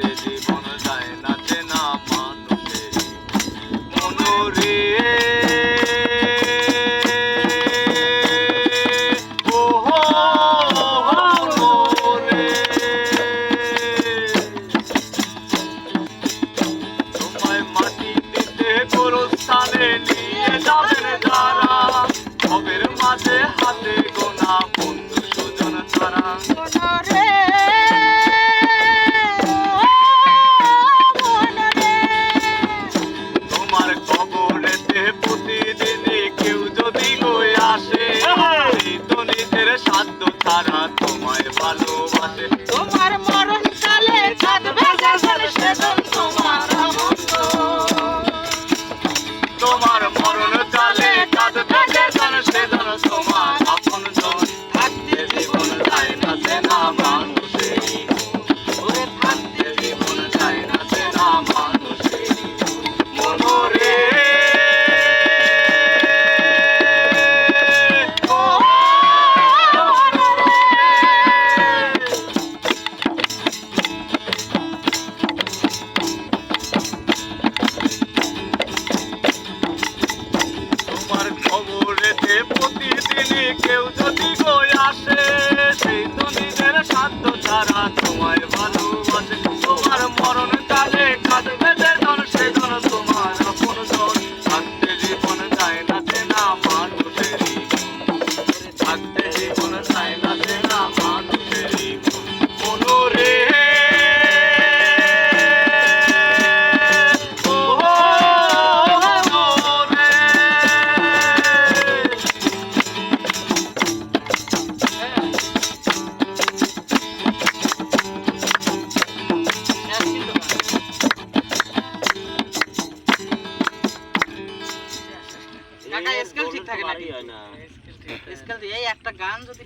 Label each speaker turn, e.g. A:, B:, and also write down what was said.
A: হাতে জীবন যায় নাচে না মানুষে। মনোরে। নিয়ে যাবেন যারা, খবের মাঝে হাতে গোনা বন্ধু সুজন তারা। আমার খবরেতে প্রতিদিনই কেউ যদি গো আসে
B: কাকা স্কেল ঠিক থাকে না স্কেল ঠিক এই একটা গান যদি